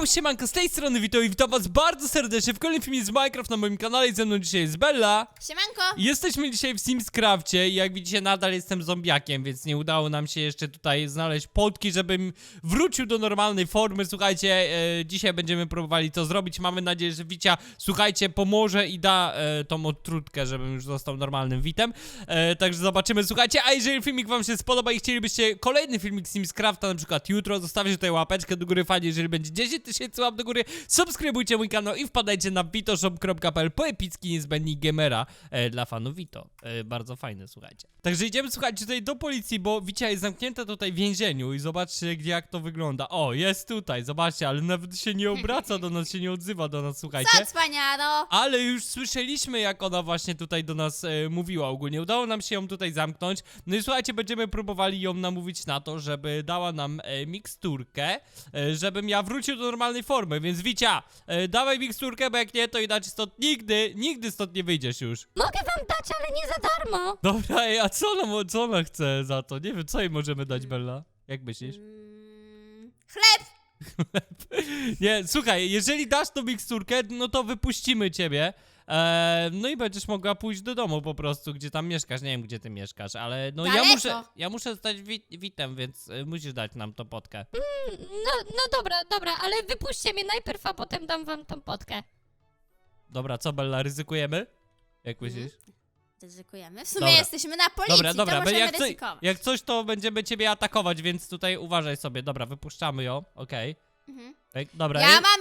Yo, siemanko, z tej strony witam i witam was bardzo serdecznie w kolejnym filmie z Minecraft na moim kanale i ze mną dzisiaj jest Bella. Siemanko! Jesteśmy dzisiaj w Simscrafcie i jak widzicie nadal jestem zombiakiem, więc nie udało nam się jeszcze tutaj znaleźć potki, żebym wrócił do normalnej formy. Słuchajcie, e, dzisiaj będziemy próbowali to zrobić. Mamy nadzieję, że Wicia, słuchajcie, pomoże i da e, tą odtrutkę, żebym już został normalnym Witem. E, także zobaczymy, słuchajcie, a jeżeli filmik wam się spodoba i chcielibyście kolejny filmik z Simscrafta, na przykład jutro, zostawcie tutaj łapeczkę do góry, fajnie, jeżeli będzie 10 tysięcy łap do góry, subskrybujcie mój kanał i wpadajcie na vitoshop.pl po epicki niezbędnik gamera e, dla fanów Vito. E, bardzo fajne, słuchajcie. Także idziemy, słuchajcie, tutaj do policji, bo Wicia jest zamknięta tutaj w więzieniu i zobaczcie, gdzie jak to wygląda. O, jest tutaj, zobaczcie, ale nawet się nie obraca do nas, się nie odzywa do nas, słuchajcie. Co, cwaniaro? Ale już słyszeliśmy, jak ona właśnie tutaj do nas e, mówiła ogólnie. Udało nam się ją tutaj zamknąć. No i słuchajcie, będziemy próbowali ją namówić na to, żeby dała nam e, miksturkę, e, żebym ja wrócił do normalnej formy. Więc Wicia, e, dawaj miksturkę, bo jak nie, to inaczej stąd nigdy, nigdy stąd nie wyjdziesz już. Mogę wam dać, ale nie za darmo. Dobra, ej, a co ona, co ona chce za to? Nie wiem, co jej możemy dać, Bella? Jak myślisz? Mm, chleb! Nie, słuchaj, jeżeli dasz tą miksturkę, no to wypuścimy ciebie. Eee, no i będziesz mogła pójść do domu po prostu, gdzie tam mieszkasz. Nie wiem, gdzie ty mieszkasz, ale no ja Daleko. muszę, ja muszę zostać wit witem, więc y, musisz dać nam tą potkę. No, no dobra, dobra, ale wypuśćcie mnie najpierw, a potem dam wam tą potkę. Dobra, co Bella, ryzykujemy? Jak myślisz? Ryzykujemy. W sumie Dobra. jesteśmy na policji, Dobra, dobra, to możemy jak, co, ryzykować. jak coś, to będziemy ciebie atakować, więc tutaj uważaj sobie. Dobra, wypuszczamy ją, okej. Mhm. Dobra, Ja je- mam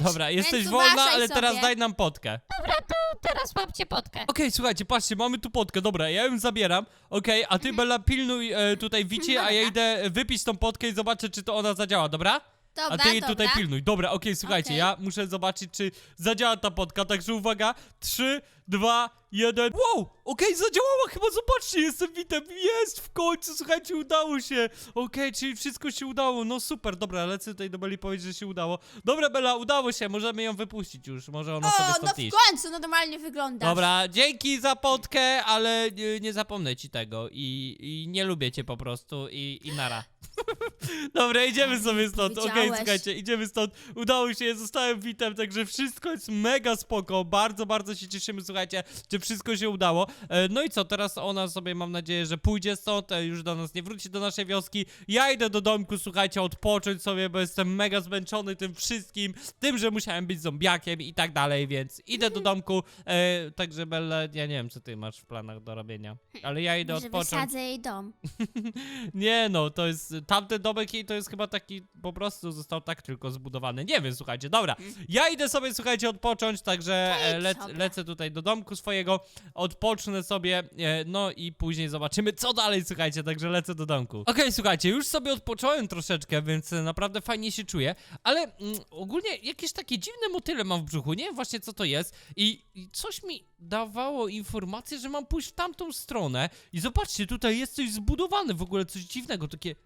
miecz! dobra, jesteś wolna, uważaj ale teraz sobie. daj nam potkę. Dobra, to teraz łapcie potkę. Okej, słuchajcie, patrzcie, mamy tu potkę, dobra, ja ją zabieram, okej, a ty Bella pilnuj e, tutaj Wici, a ja dobra. idę wypić tą potkę i zobaczę, czy to ona zadziała, dobra? Dobra, a ty jej dobra. tutaj pilnuj, dobra, okej, słuchajcie, Okej. ja muszę zobaczyć, czy zadziała ta potka, także uwaga, 3, 2, 1, wow, okej, zadziałała chyba, zobaczcie, jestem witem, jest, w końcu, słuchajcie, udało się, okej, czyli wszystko się udało, no super, dobra, lecę tutaj do Belli powiedzieć, że się udało, dobra, Bella, udało się, możemy ją wypuścić już, może ona sobie O, no stąd w iść. końcu, no normalnie wyglądasz. Dobra, dzięki za potkę, ale nie, nie zapomnę ci tego i, i nie lubię cię po prostu i, i nara. Dobra, idziemy sobie stąd, okej, powiedziałeś. słuchajcie, idziemy stąd, udało się, zostałem witem, także wszystko jest mega spoko, bardzo, bardzo się cieszymy, słuchajcie, że wszystko się udało. E, No i co, teraz ona sobie, mam nadzieję, że pójdzie stąd, e, już do nas nie wróci, do naszej wioski, ja idę do domku, słuchajcie, odpocząć sobie, bo jestem mega zmęczony tym wszystkim, tym, że musiałem być zombiakiem i tak dalej, więc idę do domku, e, także Bella, ja nie wiem, co ty masz w planach do robienia, ale ja idę Może odpocząć. wysadzę jej dom. Nie no, to jest, tamten domek jej to jest chyba taki, po prostu został tak tylko zbudowany, nie wiem, słuchajcie, dobra, ja idę sobie, słuchajcie, odpocząć, także To e, idź sobie. lecę tutaj do domku swojego, odpocznę sobie, e, no i później zobaczymy, co dalej, słuchajcie, także lecę do domku. Okej, słuchajcie, już sobie odpocząłem troszeczkę, więc e, naprawdę fajnie się czuję, ale mm, ogólnie jakieś takie dziwne motyle mam w brzuchu, nie? Wiem właśnie co to jest? I, i coś mi dawało informację, że mam pójść w tamtą stronę i zobaczcie, tutaj jest coś zbudowane, w ogóle coś dziwnego, takie,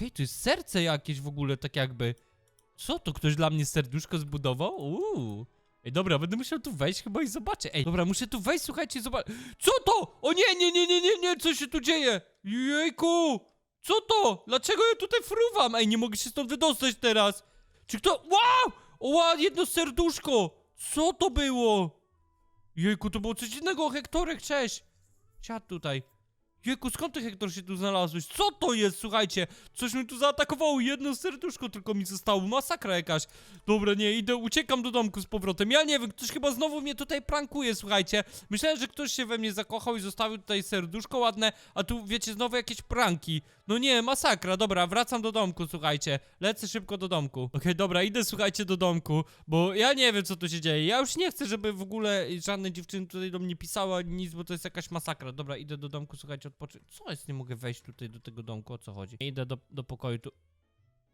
okej, to jest serce jakieś w ogóle, tak jakby, co to, ktoś dla mnie serduszko zbudował? Uuu. Ej, dobra, będę musiał tu wejść chyba i zobaczę. Ej, dobra, muszę tu wejść, słuchajcie, zobaczyć. Co to? O nie, nie, nie, nie, nie, nie, co się tu dzieje? Jejku! Co to? Dlaczego ja tutaj fruwam? Ej, nie mogę się stąd wydostać teraz. Czy kto? Wow! Wow, jedno serduszko! Co to było? Jejku, to było coś innego, Hektorek, cześć! Siadł tutaj. Jejku, skąd ty, Hektor, się tu znalazłeś? Co to jest, słuchajcie? Coś mi tu zaatakowało, jedno serduszko tylko mi zostało, masakra jakaś. Dobra, nie, idę, uciekam do domku z powrotem. Ja nie wiem, ktoś chyba znowu mnie tutaj prankuje, słuchajcie. Myślałem, że ktoś się we mnie zakochał i zostawił tutaj serduszko ładne, a tu, wiecie, znowu jakieś pranki. No nie, masakra, dobra, wracam do domku, słuchajcie. Lecę szybko do domku. Okej, dobra, idę, słuchajcie, do domku, bo ja nie wiem, co tu się dzieje. Ja już nie chcę, żeby w ogóle żadne dziewczyny tutaj do mnie pisały, ani nic, bo to jest jakaś masakra. Dobra, idę do domku, słuchajcie, odpocząć. Co jest, nie mogę wejść tutaj do tego domku, o co chodzi? Idę do, do pokoju tu.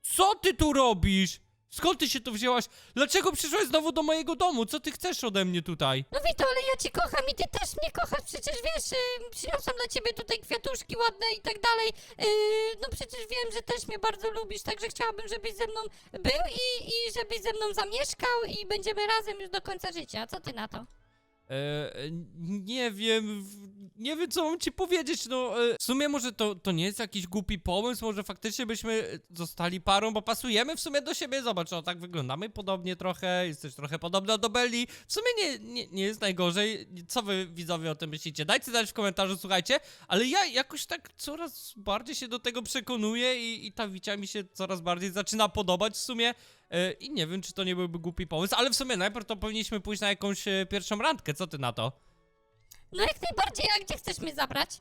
Co ty tu robisz? Skąd ty się tu wzięłaś? Dlaczego przyszłaś znowu do mojego domu? Co ty chcesz ode mnie tutaj? No Wito, ale ja cię kocham i ty też mnie kochasz, przecież wiesz, y, przyniosłam dla ciebie tutaj kwiatuszki ładne i tak dalej. Y, no przecież wiem, że też mnie bardzo lubisz, także chciałabym, żebyś ze mną był i, i żebyś ze mną zamieszkał i będziemy razem już do końca życia. Co ty na to? E, nie wiem. w- nie wiem, co mam ci powiedzieć, no e, w sumie może to, to nie jest jakiś głupi pomysł, może faktycznie byśmy zostali parą, bo pasujemy w sumie do siebie, zobacz, o tak wyglądamy podobnie trochę, jesteś trochę podobna do Belli, w sumie nie, nie, nie jest najgorzej, co wy widzowie o tym myślicie, dajcie znać w komentarzu, słuchajcie, ale ja jakoś tak coraz bardziej się do tego przekonuję i, i ta Wicia mi się coraz bardziej zaczyna podobać w sumie, e, i nie wiem, czy to nie byłby głupi pomysł, ale w sumie najpierw to powinniśmy pójść na jakąś e, pierwszą randkę, co ty na to? No jak najbardziej, a gdzie chcesz mnie zabrać?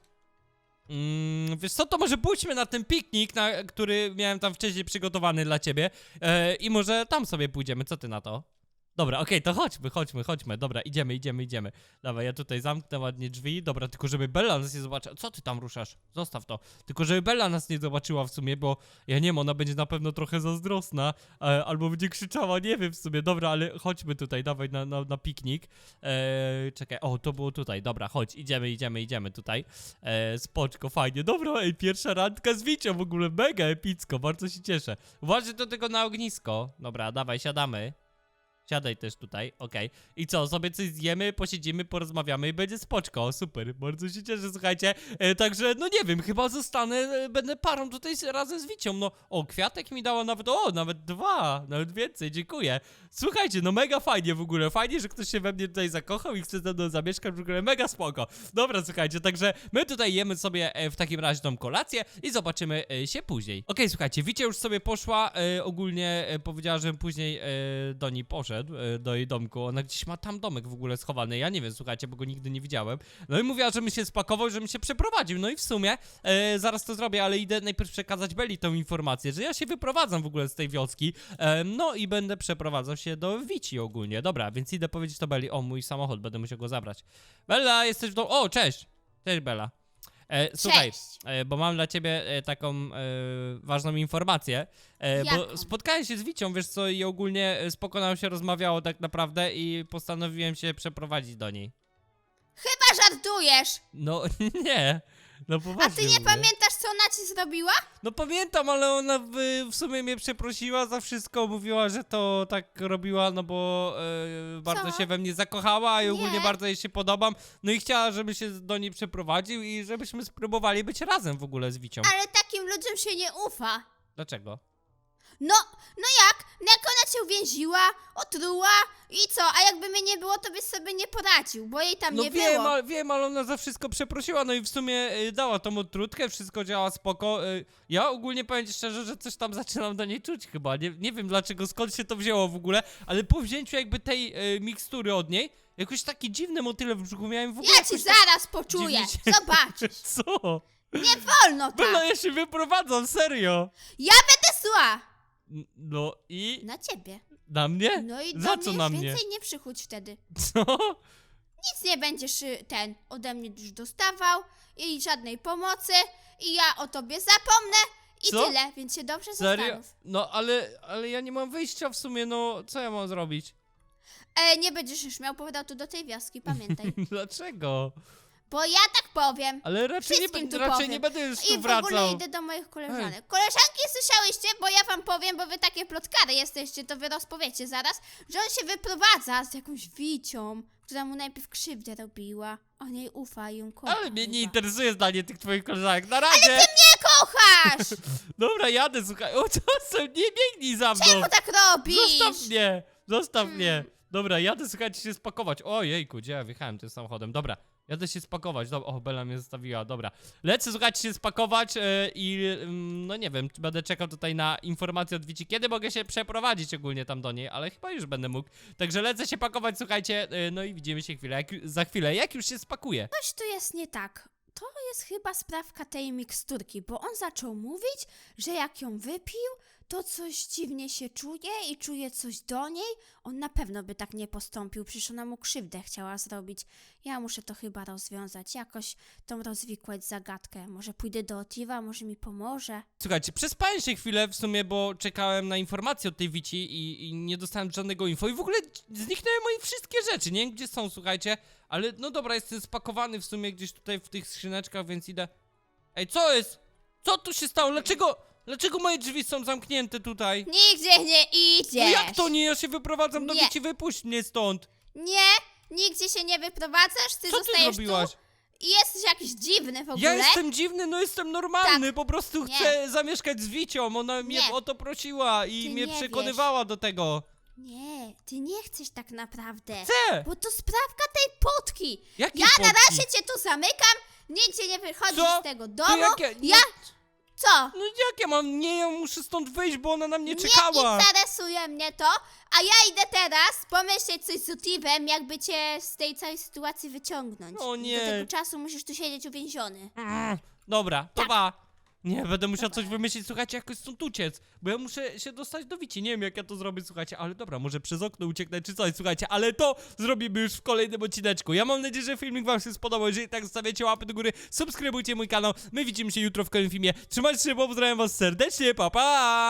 Mm, wiesz co, to może pójdźmy na ten piknik, na, który miałem tam wcześniej przygotowany dla ciebie e, i może tam sobie pójdziemy, co ty na to? Dobra, okej, to chodźmy, chodźmy, chodźmy, dobra, idziemy, idziemy, idziemy. Dawaj, ja tutaj zamknę ładnie drzwi, dobra, tylko żeby Bella nas nie zobaczyła, co ty tam ruszasz? Zostaw to. Tylko żeby Bella nas nie zobaczyła w sumie, bo ja nie wiem, ona będzie na pewno trochę zazdrosna, e, albo będzie krzyczała, nie wiem w sumie, dobra, ale chodźmy tutaj, dawaj na, na, na piknik. E, czekaj, o, to było tutaj, dobra, chodź, idziemy, idziemy, idziemy tutaj. E, spoczko, fajnie. Dobra, ej, pierwsza randka z Wicią w ogóle, mega epicko, bardzo się cieszę. Uważaj do tego na ognisko. Dobra, dawaj, siadamy. Siadaj też tutaj, okej. I co, sobie coś zjemy, posiedzimy, porozmawiamy i będzie spoczko, super, bardzo się cieszę, słuchajcie. E, także, no nie wiem, chyba zostanę, e, będę parą tutaj razem z Wicią, no. O, kwiatek mi dała nawet, o, nawet dwa, nawet więcej, dziękuję. Słuchajcie, no mega fajnie w ogóle, fajnie, że ktoś się we mnie tutaj zakochał i chce ze mną zamieszkać, w ogóle mega spoko. Dobra, słuchajcie, także my tutaj jemy sobie e, w takim razie tą kolację i zobaczymy e, się później. Okej, słuchajcie, Wicie już sobie poszła, e, ogólnie e, powiedziała, żebym później e, do niej poszedł, e, do jej domku. Ona gdzieś ma tam domek w ogóle schowany, ja nie wiem, słuchajcie, bo go nigdy nie widziałem. No i mówiła, żebym się spakował, żebym się przeprowadził, no i w sumie e, zaraz to zrobię, ale idę najpierw przekazać Beli tą informację, że ja się wyprowadzam w ogóle z tej wioski, e, no i będę przeprowadzał się do Wici ogólnie. Dobra, więc idę powiedzieć to Beli, o mój samochód, będę musiał go zabrać. Bella, jesteś w domu? O, cześć! Cześć Bella. E, słuchaj, e, bo mam dla ciebie e, taką e, ważną informację, e, bo spotkałem się z Wicią, wiesz co, i ogólnie e, spoko nam się rozmawiało tak naprawdę i postanowiłem się przeprowadzić do niej. Chyba żartujesz. No nie, no A poważnie ty nie mówię. pamiętasz, co ona ci zrobiła? No pamiętam, ale ona w, w sumie mnie przeprosiła za wszystko, mówiła, że to tak robiła, no bo e, bardzo Co? się we mnie zakochała i ogólnie Nie. bardzo jej się podobam, no i chciała, żebym się do niej przeprowadził i żebyśmy spróbowali być razem w ogóle z Wicią. Ale takim ludziom się nie ufa. Dlaczego? No, no jak? No jak ona cię uwięziła, otruła i co? A jakby mnie nie było, to byś sobie nie poradził, bo jej tam No nie wiem, było. ale, wiem, ale ona za wszystko przeprosiła, no i w sumie y, dała tą odtrutkę, wszystko działa spoko. Y, ja ogólnie powiem ci szczerze, że coś tam zaczynam do niej czuć chyba. Nie, nie wiem dlaczego, skąd się to wzięło w ogóle, ale po wzięciu jakby tej y, mikstury od niej, jakoś takie dziwne motyle w brzuchu miałem w ogóle. Ja ci jakoś tak- zaraz poczuję. dziwnie się- Zobaczysz. Co? Nie wolno Bella, tak. ja się wyprowadzam, serio. Ja będę zła. No i Na ciebie. na mnie? No i Za do co mnie na już mnie? więcej nie przychodź wtedy. Co? Nic nie będziesz y, ten ode mnie już dostawał i żadnej pomocy i ja o tobie zapomnę i Co? tyle, więc się dobrze Serio? zastanów. No ale, ale ja nie mam wyjścia w sumie, no co ja mam zrobić? E, nie będziesz już miał powrotu tu do tej wioski, pamiętaj. Dlaczego? Bo ja tak powiem. Ale raczej, nie, Wszystkim tu raczej powiem. nie będę już tu I w wracał. ogóle idę do moich koleżanek. Koleżanki słyszałyście, bo ja wam powiem, bo wy takie plotkary jesteście, to wy rozpowiecie zaraz, że on się wyprowadza z jakąś wicią, która mu najpierw krzywdę robiła. On jej ufa i ją kocha. Ale mnie nie chyba. interesuje zdanie tych twoich koleżanek. Na razie! Nie kochasz! Dobra, jadę, słuchaj. O, co są? Nie biegnij za mną! Czemu tak robisz? Zostaw mnie! Zostaw Hmm. mnie! Dobra, jadę, słuchajcie, się spakować. O, jejku, gdzie ja wjechałem tym samochodem? Dobra, jadę się spakować. Dobra, o, Bella mnie zostawiła, dobra. Lecę, słuchajcie, się spakować e, i mm, no nie wiem, będę czekał tutaj na informację od Wici, kiedy mogę się przeprowadzić ogólnie tam do niej, ale chyba już będę mógł. Także lecę się pakować, słuchajcie, e, no i widzimy się chwilę, jak, za chwilę, jak już się spakuję. Coś tu jest nie tak. To jest chyba sprawka tej miksturki, bo on zaczął mówić, że jak ją wypił, to coś dziwnie się czuje i czuje coś do niej. On na pewno by tak nie postąpił, przecież ona mu krzywdę chciała zrobić. Ja muszę to chyba rozwiązać, jakoś tą rozwikłać zagadkę. Może pójdę do Otiwa, może mi pomoże. Słuchajcie, przespałem się chwilę w sumie, bo czekałem na informację od tej Wici i, i nie dostałem żadnego info i w ogóle zniknęły moje wszystkie rzeczy, nie wiem gdzie są, słuchajcie, ale no dobra, jestem spakowany w sumie gdzieś tutaj w tych skrzyneczkach, więc idę. Ej, co jest? Co tu się stało? Dlaczego, dlaczego moje drzwi są zamknięte tutaj? Nigdzie nie idziesz! No jak to nie? Ja się wyprowadzam do Nie. Wici, wypuść mnie stąd. Nie, nigdzie się nie wyprowadzasz, ty Co ty zostajesz zrobiłaś? tu I jesteś jakiś dziwny w ogóle. Ja jestem dziwny, no jestem normalny, po prostu Nie. chcę zamieszkać z Wicią, ona mnie Nie. o to prosiła i Ty mnie nie przekonywała do tego. Nie, ty nie chcesz tak naprawdę. Chcę! Bo to sprawka tej potki. Jakie Ja na potki? razie cię tu zamykam, nigdzie nie wychodzisz Co? z tego domu. jakie- Ja... Co? No jak ja mam, nie, ja muszę stąd wyjść, bo ona na mnie Nie czekała. interesuje mnie to, a ja idę teraz pomyśleć coś z Utivem, jakby cię z tej całej sytuacji wyciągnąć. O nie. Do tego czasu musisz tu siedzieć uwięziony. Mm, Dobra, to Tak. Nie, będę musiał coś wymyślić, słuchajcie, jakoś stąd uciec, bo ja muszę się dostać do Wici, nie wiem jak ja to zrobię, słuchajcie, ale dobra, może przez okno ucieknę czy coś, słuchajcie, ale to zrobimy już w kolejnym odcineczku. Ja mam nadzieję, że filmik wam się spodobał, jeżeli tak zostawiacie łapy do góry, subskrybujcie mój kanał, my widzimy się jutro w kolejnym filmie, trzymajcie się, bo pozdrawiam was serdecznie, pa pa!